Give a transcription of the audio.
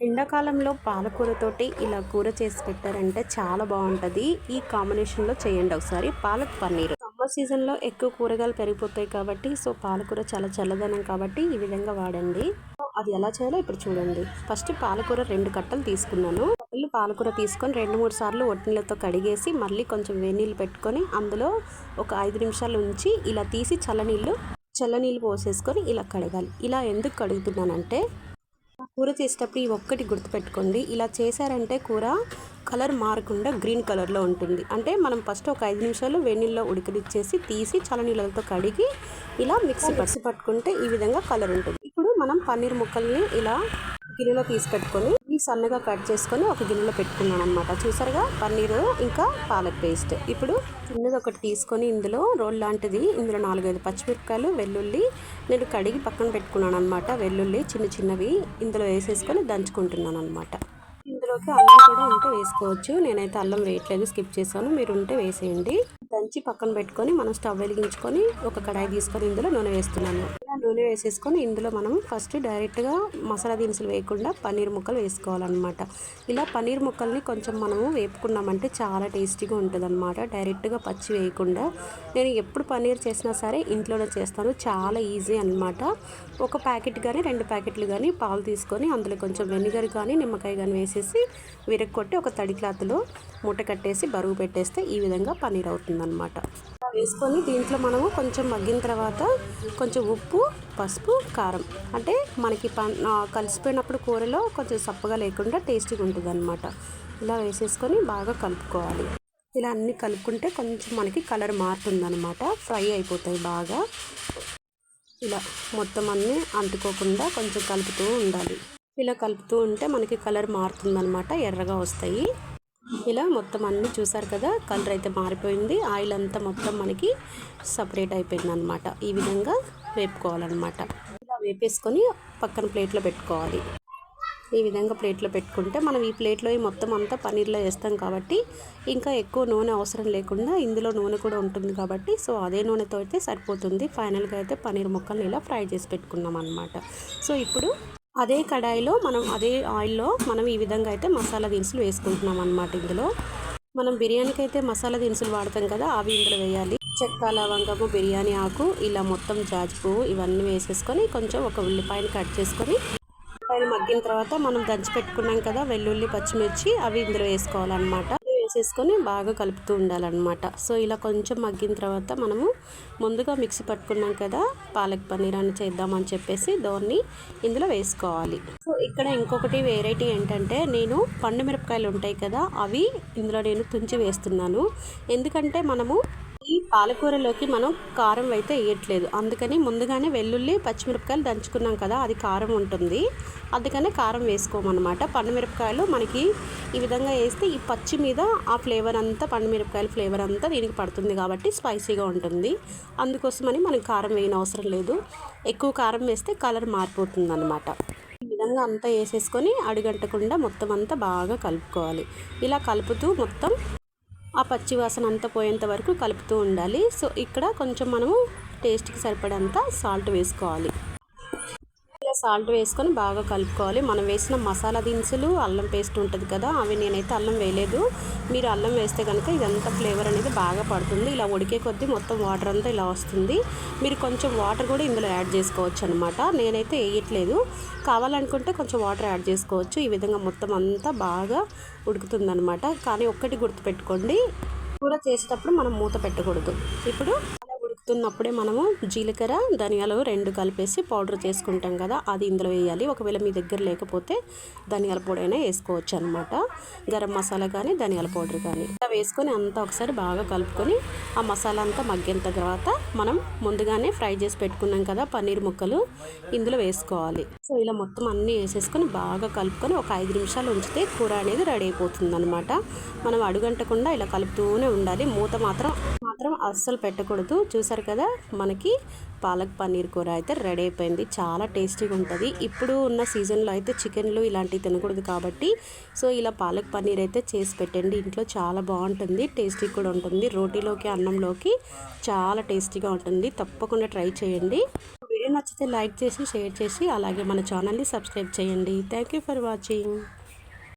ఎండాకాలంలో పాలకూరతోటి ఇలా కూర చేసి పెట్టారంటే చాలా బాగుంటుంది. ఈ కాంబినేషన్లో చేయండి ఒకసారి. పాలక్ పన్నీర్. సమ్మర్ సీజన్లో ఎక్కువ కూరగాయలు పెరిగిపోతాయి కాబట్టి సో పాలకూర చాలా చల్లదనం కాబట్టి ఈ విధంగా వాడండి. అది ఎలా చేయాలో ఇప్పుడు చూడండి. ఫస్ట్ పాలకూర రెండు కట్టలు తీసుకున్నాను. కట్టలు పాలకూర తీసుకొని రెండు మూడు సార్లు ఒట్నీళ్ళతో కడిగేసి మళ్ళీ కొంచెం వేనీళ్ళు పెట్టుకొని అందులో ఒక ఐదు నిమిషాలు ఉంచి ఇలా తీసి చల్లనీళ్ళు చల్లనీళ్ళు పోసేసుకొని ఇలా కడగాలి. ఇలా ఎందుకు కడుగుతున్నానంటే కూర చేసేటప్పుడు ఈ ఒక్కటి గుర్తుపెట్టుకోండి. ఇలా చేశారంటే కూర కలర్ మారకుండా గ్రీన్ కలర్లో ఉంటుంది. అంటే మనం ఫస్ట్ ఒక ఐదు నిమిషాలు వెన్నీళ్ళలో ఉడకనిచ్చేసి తీసి చల్లనీళ్ళతో కడిగి ఇలా మిక్సీ పసి పట్టుకుంటే ఈ విధంగా కలర్ ఉంటుంది. ఇప్పుడు మనం పన్నీర్ ముక్కల్ని ఇలా గిన్నెలో తీసి పెట్టుకొని సన్నగా కట్ చేసుకొని ఒక గిన్నెలో పెట్టుకున్నాను అనమాట చూసారుగా? పన్నీరు ఇంకా పాలక్ పేస్ట్. ఇప్పుడు చిన్నది ఒకటి తీసుకొని ఇందులో రోల్ లాంటిది ఇందులో నాలుగైదు పచ్చిమిరపకాయలు వెల్లుల్లి నేను కడిగి పక్కన పెట్టుకున్నాను అనమాట వెల్లుల్లి చిన్న చిన్నవి ఇందులో వేసేసుకొని దంచుకుంటున్నాను అనమాట ఇందులోకి అల్లం కూడా ఉంటే వేసుకోవచ్చు. నేనైతే అల్లం వేయట్లేదు స్కిప్ చేశాను. మీరు ఉంటే వేసేయండి. దంచి పక్కన పెట్టుకొని మనం స్టవ్ వెలిగించుకొని ఒక కడాయి తీసుకొని ఇందులో నూనె వేస్తున్నాను. నూనె వేసేసుకొని ఇందులో మనం ఫస్ట్ డైరెక్ట్గా మసాలా దినుసులు వేయకుండా పన్నీర్ ముక్కలు వేసుకోవాలన్నమాట. ఇలా పన్నీర్ ముక్కల్ని కొంచెం మనము వేపుకున్నామంటే చాలా టేస్టీగా ఉంటుంది అనమాట డైరెక్ట్గా పచ్చి వేయకుండా నేను ఎప్పుడు పన్నీర్ చేసినా సరే ఇంట్లోనే చేస్తాను. చాలా ఈజీ అనమాట ఒక ప్యాకెట్ కానీ రెండు ప్యాకెట్లు కానీ పాలు తీసుకొని అందులో కొంచెం వెనిగర్ కానీ నిమ్మకాయ కానీ వేసేసి విరగొట్టి ఒక తడి క్లాత్లో మూట కట్టేసి బరువు పెట్టేస్తే ఈ విధంగా పన్నీర్ అవుతుందన్నమాట. వేసుకొని దీంట్లో మనము కొంచెం మగ్గిన తర్వాత కొంచెం ఉప్పు పసుపు కారం. అంటే మనకి ప కలిసిపోయినప్పుడు కూరలో కొంచెం సప్పగా లేకుండా టేస్టీగా ఉంటుంది అనమాట ఇలా వేసేసుకొని బాగా కలుపుకోవాలి. ఇలా అన్నీ కలుపుకుంటే కొంచెం మనకి కలర్ మారుతుందనమాట ఫ్రై అయిపోతాయి బాగా. ఇలా మొత్తం అన్నీ అంటుకోకుండా కొంచెం కలుపుతూ ఉండాలి. ఇలా కలుపుతూ ఉంటే మనకి కలర్ మారుతుందనమాట ఎర్రగా వస్తాయి. ఇలా మొత్తం అన్నీ చూసారు కదా కలర్ అయితే మారిపోయింది. ఆయిల్ అంతా మొత్తం మనకి సపరేట్ అయిపోయింది అనమాట ఈ విధంగా వేపుకోవాలన్నమాట. ఇలా వేపేసుకొని పక్కన ప్లేట్లో పెట్టుకోవాలి. ఈ విధంగా ప్లేట్లో పెట్టుకుంటే మనం ఈ ప్లేట్లో మొత్తం అంతా పన్నీర్లో వేస్తాం కాబట్టి ఇంకా ఎక్కువ నూనె అవసరం లేకుండా ఇందులో నూనె కూడా ఉంటుంది కాబట్టి సో అదే నూనెతో అయితే సరిపోతుంది. ఫైనల్గా అయితే పన్నీర్ ముక్కల్ని ఇలా ఫ్రై చేసి పెట్టుకున్నాం అనమాట సో ఇప్పుడు అదే కడాయిలో మనం అదే ఆయిల్లో మనం ఈ విధంగా అయితే మసాలా దినుసులు వేసుకుంటున్నాం అనమాట ఇందులో. మనం బిర్యానీకి అయితే మసాలా దినుసులు వాడతాం కదా అవి ఇందులో వేయాలి. చెక్క లవంగము బిర్యానీ ఆకు ఇలా మొత్తం జాజిపు ఇవన్నీ వేసేసుకొని కొంచెం ఒక ఉల్లిపాయని కట్ చేసుకొని ఉల్లిపాయలు మగ్గిన తర్వాత మనం దంచి పెట్టుకున్నాం కదా వెల్లుల్లి పచ్చిమిర్చి అవి ఇందులో వేసుకోవాలన్నమాట. వేసేసుకొని బాగా కలుపుతూ ఉండాలన్నమాట. సో ఇలా కొంచెం మగ్గిన తర్వాత మనము ముందుగా మిక్సీ పట్టుకున్నాం కదా పాలక్ పన్నీర్ అని చేద్దామని చెప్పేసి దోన్ని ఇందులో వేసుకోవాలి. సో ఇక్కడ ఇంకొకటి వెరైటీ ఏంటంటే నేను పండు మిరపకాయలు ఉంటాయి కదా అవి ఇందులో నేను తుంచి వేస్తున్నాను. ఎందుకంటే మనము ఈ పాలకూరలోకి మనం కారం అయితే వేయట్లేదు. అందుకని ముందుగానే వెల్లుల్లి పచ్చిమిరపకాయలు దంచుకున్నాం కదా అది కారం ఉంటుంది. అందుకనే కారం వేసుకోమన్నమాట. పండుమిరపకాయలు మనకి ఈ విధంగా వేస్తే ఈ పచ్చి మీద ఆ ఫ్లేవర్ అంతా పండుమిరపకాయల ఫ్లేవర్ అంతా దీనికి పడుతుంది కాబట్టి స్పైసీగా ఉంటుంది. అందుకోసమని మనం కారం వేయని అవసరం లేదు. ఎక్కువ కారం వేస్తే కలర్ మారిపోతుంది అనమాట ఈ విధంగా అంతా వేసేసుకొని అడుగంటకుండా మొత్తం అంతా బాగా కలుపుకోవాలి. ఇలా కలుపుతూ మొత్తం పచ్చివాసన పచ్చి వాసన అంతా పోయేంత వరకు కలుపుతూ ఉండాలి. సో ఇక్కడ కొంచెం మనము టేస్ట్కి సరిపడంత సాల్ట్ వేసుకోవాలి. సాల్ట్ వేసుకొని బాగా కలుపుకోవాలి. మనం వేసిన మసాలా దినుసులు అల్లం పేస్ట్ ఉంటుంది కదా అవి నేనైతే అల్లం వేయలేదు. మీరు అల్లం వేస్తే కనుక ఇదంతా ఫ్లేవర్ అనేది బాగా పడుతుంది. ఇలా ఉడికే కొద్దీ మొత్తం వాటర్ అంతా ఇలా వస్తుంది. మీరు కొంచెం వాటర్ కూడా ఇందులో యాడ్ చేసుకోవచ్చు అనమాట నేనైతే వేయట్లేదు. కావాలనుకుంటే కొంచెం వాటర్ యాడ్ చేసుకోవచ్చు. ఈ విధంగా మొత్తం అంతా బాగా ఉడుకుతుందనమాట కానీ ఒక్కటి గుర్తుపెట్టుకోండి. కూర చేసేటప్పుడు మనం మూత పెట్టకూడదు. ఇప్పుడు వేస్తున్నప్పుడే మనము జీలకర్ర ధనియాలు రెండు కలిపేసి పౌడర్ చేసుకుంటాం కదా అది ఇందులో వేయాలి. ఒకవేళ మీ దగ్గర లేకపోతే ధనియాల పొడి అయినా వేసుకోవచ్చు అనమాట గరం మసాలా కానీ ధనియాల పౌడర్ కానీ. ఇలా వేసుకొని అంతా ఒకసారి బాగా కలుపుకొని ఆ మసాలా అంతా మగ్గిన తర్వాత మనం ముందుగానే ఫ్రై చేసి పెట్టుకున్నాం కదా పన్నీర్ ముక్కలు ఇందులో వేసుకోవాలి. సో ఇలా మొత్తం అన్నీ వేసేసుకొని బాగా కలుపుకొని ఒక ఐదు నిమిషాలు ఉంచితే కూర అనేది రెడీ అయిపోతుంది అనమాట మనం అడుగంటకుండా ఇలా కలుపుతూనే ఉండాలి. మూత మాత్రం మాత్రం అస్సలు పెట్టకూడదు. చూసారు కదా మనకి పాలక్ పన్నీర్ కూర అయితే రెడీ అయిపోయింది. చాలా టేస్టీగా ఉంటుంది. ఇప్పుడు ఉన్న సీజన్లో అయితే చికెన్లు ఇలాంటివి తినకూడదు కాబట్టి సో ఇలా పాలక్ పన్నీర్ అయితే చేసి పెట్టండి. ఇంట్లో చాలా బాగుంటుంది. టేస్టీ కూడా ఉంటుంది. రోటీలోకి అన్నంలోకి చాలా టేస్టీగా ఉంటుంది. తప్పకుండా ట్రై చేయండి. నచ్చితే లైక్ చేసి షేర్ చేసి అలాగే మన ఛానల్ని సబ్స్క్రైబ్ చేయండి. Thank you for watching.